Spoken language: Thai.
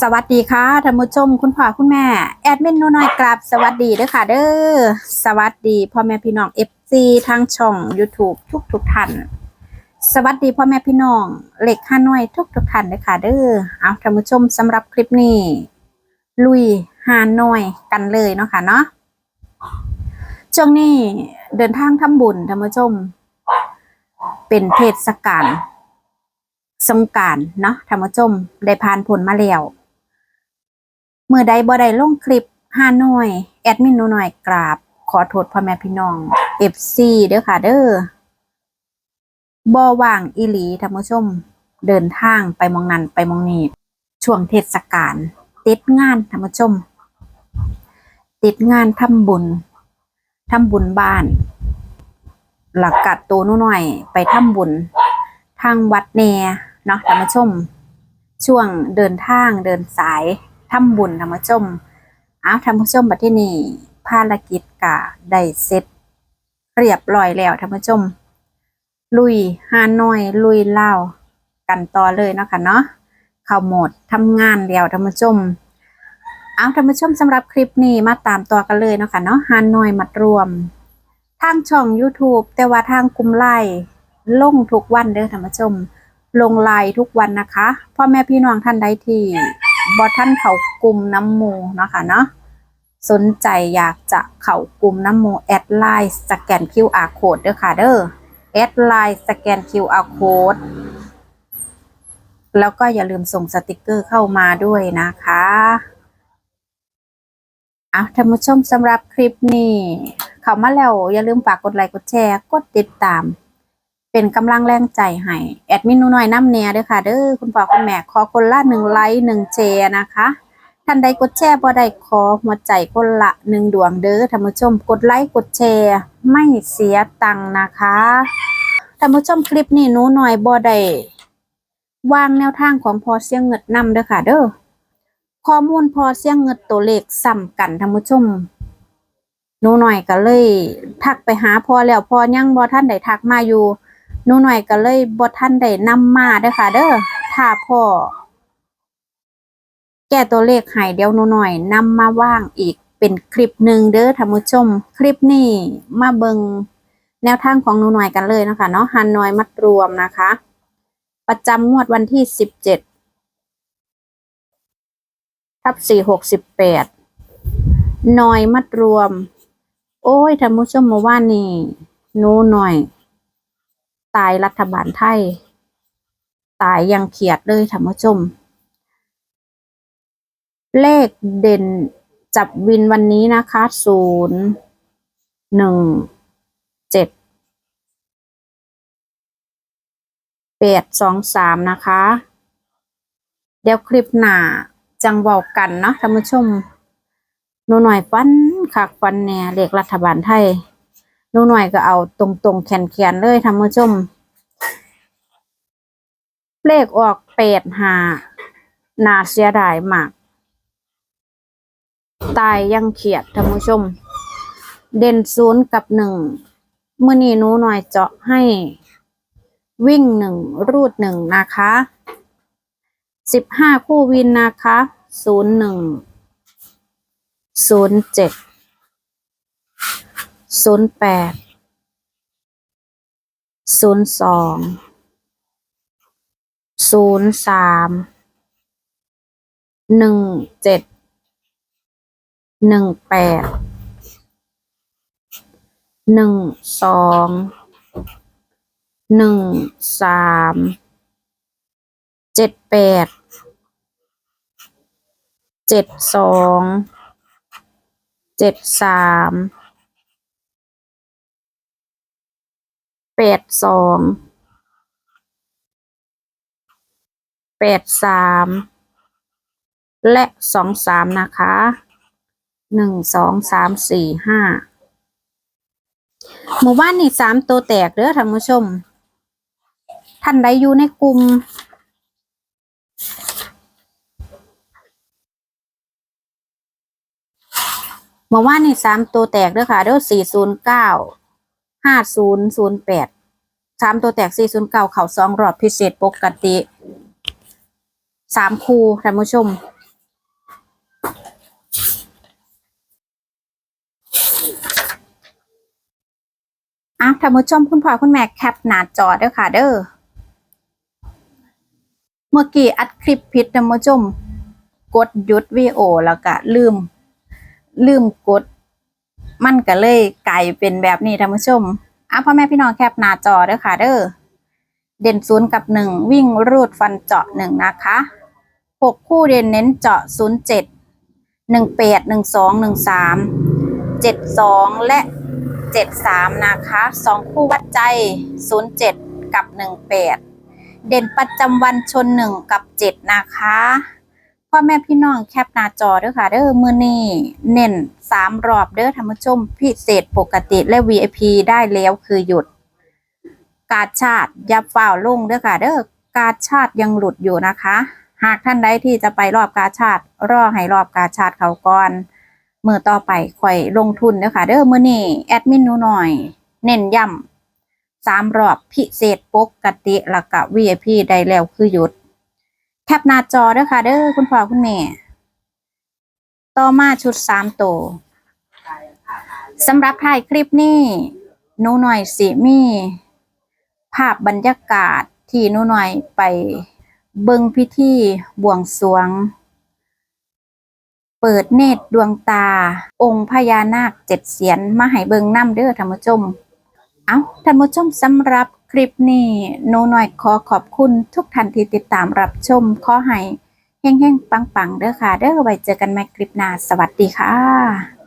สวัสดีค่ะท่านผู้ชมคุณพ่อคุณแม่แอดมินหนูน้อยกราบสวัสดีด้อค่ะ เด้อสวัสดีพ่อแม่พี่น้องเอฟซีทางช่อง YouTube ทุกทุกท่านสวัสดีพ่อแม่พี่น้องเหล็กห้าน้อยทุกทุกท่านด้อค่ะ เด้อเอาท่านผู้ชมสำหรับคลิปนี้ ลุยหาน้อยกันเลยเนาะค่ะเนาะช่วงนี้เดินทางทำบุญท่านผู้ชม เป็นเทศกาล สงการเนาะท่านผู้ชมได้ผ่านผลมาแล้วเมื่อใดบ่ได้ลงคลิปห้าน่อย แอดมินหนูหน่อยกราบ ขอโทษพ่อแม่พี่น้อง FC เด้อค่ะเด้อบ่ว่างอีหลีท่านผู้ชม เดินทางไปมองนั้นไปมองนี้ช่วงเทศกาลติดงานท่านผู้ชม ติดงานทำบุญทำบุญบ้าน หลักกัดตัวหนูหน่อย ไปทำบุญทางวัดแน เนาะท่านผู้ชม ช่วงเดินทางเดินสายทำบุญท่านผู้ชมอ้าวท่านผู้ชมบัดที่นี่ภารกิจกะได้เสร็จเรียบร้อยแล้วท่านผู้ชม ลุยฮานอย ลุยเล่ากันต่อเลยเนาะค่ะเนาะเข้าโหมดทำงานแล้วท่านผู้ชมเอาท่านผู้ชมสำหรับคลิปนี้มาตามต่อกันเลยเนาะค่ะเนาะฮานอยมัดรวม ทางช่อง YouTube แต่ว่าทางกลุ่มไลน์ลงทุกวันเด้อท่านผู้ชม ลงไลน์ทุกวันนะคะพ่อแม่พี่น้องท่านใดที่บอท่านเขากลุ่มน้ำมูนะคะเนาะสนใจอยากจะเข้ากลุ่มน้ำมูแอดไลน์สแกน QR code เด้อค่ะเด้อแอดไลน์สแกน QR code แล้วก็อย่าลืมส่งสติกเกอร์เข้ามาด้วยนะคะเอาท่านผู้ชมสำหรับคลิปนี้เข้ามาแล้วอย่าลืมฝากกดไลค์กดแชร์ กดติดตาม เป็นกำลังแรงใจให้แอดมินหนูน้อยน้ำเนียเด้อค่ะเด้อคุณพ่อคุณแม่ขอคนละหนึ่งไลค์หนึ่งแชร์นะคะท่านใดกดแชร์บ่ได้ขอหัวใจคนละหนึ่งดวงเด้อท่านผู้ชมกดไลค์กดแชร์ไม่เสียตังค์นะคะท่านผู้ชมคลิปนี้หนูน้อยบ่ได้วางแนวทางของพอเสียงเงิดนำเด้อค่ะเด้อข้อมูลพอเสียงเงิดตัวเลขซ้ำกันท่านผู้ชมหนูหน่อยก็เลย ทักไปหาพอแล้วพอยังบ่ท่านได้ทักมาอยู่ นูหน่อยก็เลยบ่ท่านได้นำมาเด้อค่ะ เด้อถ้าพ่อ แก้ตัวเลขให้เดียวนูหน่อยนำมาว่างอีกเป็นคลิปหนึ่งเด้อท่านผู้ชม คลิปนี้มาเบิงแนวทางของหนูหน่อยกันเลยนะคะเนาะฮันนอยมัดรวมนะคะ ประจำงวดวันที่สิบเจ็ดทับสี่หกสิบแปดนอยมัดรวม โอ้ยท่านผู้ชมเมื่อวานนี้หนูหน่อย ตายรัฐบาลไทย ตายยังเขียดเลยท่านผู้ชม เลขเด่นจับวินวันนี้นะคะศูนย์หนึ่งเจ็ดแปดสองสามนะคะ เดี๋ยวคลิปหน้าจังเว้ากันเนาะท่านผู้ชมหนูหน่อยฟันคักฟันแน่เลขรัฐบาลไทย หนูหน่อยก็เอาตรงๆแขนๆเลยท่านผู้ชม เลขออกแปดหานาเสียดายมาก ตายยังเขียดท่านผู้ชม เด่นศูนย์กับหนึ่งเมื่อนี้นูหน่อยเจาะให้วิ่งหนึ่งรูดหนึ่งนะคะสิบห้าคู่วินนะคะศูนย์หนึ่งศูนย์เจ็ด ศูนย์แปดศูนย์สองศูนย์สามหนึ่งเจ็ดหนึ่งแปดหนึ่งสองหนึ่งสามเจ็ดแปดเจ็ดสองเจ็ดสาม แปดสองแปดสามและสองสามนะคะหนึ่งสองสามสี่ห้าหมู่บ้านนี่สามตัวแตกเด้อท่านผู้ชม ท่านใดอยู่ในกลุ่มเมื่อวานนี่สามตัวแตกเด้อค่ะเด้อสี่ศูนย์เก้า ห้าศูนย์ศูนย์แปดสามตัวแตกสี่ศูนย์เก้าเข่าสองรอบพิเศษปกติสามคูท่านผู้ชม อะท่านผู้ชมคุณพ่อคุณแม่แคปหน้าจอเด้อค่ะ เด้อ เมื่อกี้อัดคลิปผิดท่านผู้ชม กดหยุดวีโอแล้วก็ลืม ลืมกด มันก็เลยกลายเป็นแบบนี้ท่านผู้ชมอะพ่อแม่พี่น้องแคปหน้าจอเด้อค่ะ เด้อเด่นศูนย์กับหนึ่งวิ่งรูดฟันเจาะหนึ่งนะคะหกคู่เด่นเน้นเจาะศูนย์เจ็ดหนึ่งแปดหนึ่งสองหนึ่งสามเจ็ดสองและเจ็ดสามนะคะสองคู่วัดใจศูนย์เจ็ดกับหนึ่งแปดเด่นประจำวันชนหนึ่งกับเจ็ดนะคะ พ่อแม่พี่น้องแคปหน้าจอเด้อค่ะเด้อมือนี้เน้นสามรอบเด้อท่านผู้ชมพิเศษปกติและ VIP ได้แล้วคือหยุด กาชาติยับฝ้าลงเด้อค่ะเด้อกาชาติยังหลุดอยู่นะคะ หากท่านใดที่จะไปรอบกาชาติรอให้รอบกาชาติเขาก่อนมือต่อไปค่อยลงทุนเด้อค่ะเด้อมือนี้แอดมินหนูหน่อย เน้นย้ำสามรอบพิเศษปกติล้วก็ VIP ได้แล้วคือหยุด แคปหน้าจอเด้อค่ะเด้อคุณพ่อคุณแม่ ต่อมาชุดสามตัวสำหรับถ่ายคลิปนี้นูหน่อยสิมี ภาพบรรยากาศที่นูหน่อยไปเบิงพิธีบวงสวง เปิดเนตรดวงตา องค์พญานาคเจ็ดเสียนมาให้เบิงน้ำเด้อท่านผู้ชมเอาท่านผู้ชมสำหรับ คลิปนี้หนูหน่อยขอขอบคุณทุกท่านที่ติดตามรับชมขอให้แห้งๆปังๆเด้อค่ะ เด้อไว้เจอกันใหม่คลิปหน้า สวัสดีค่ะ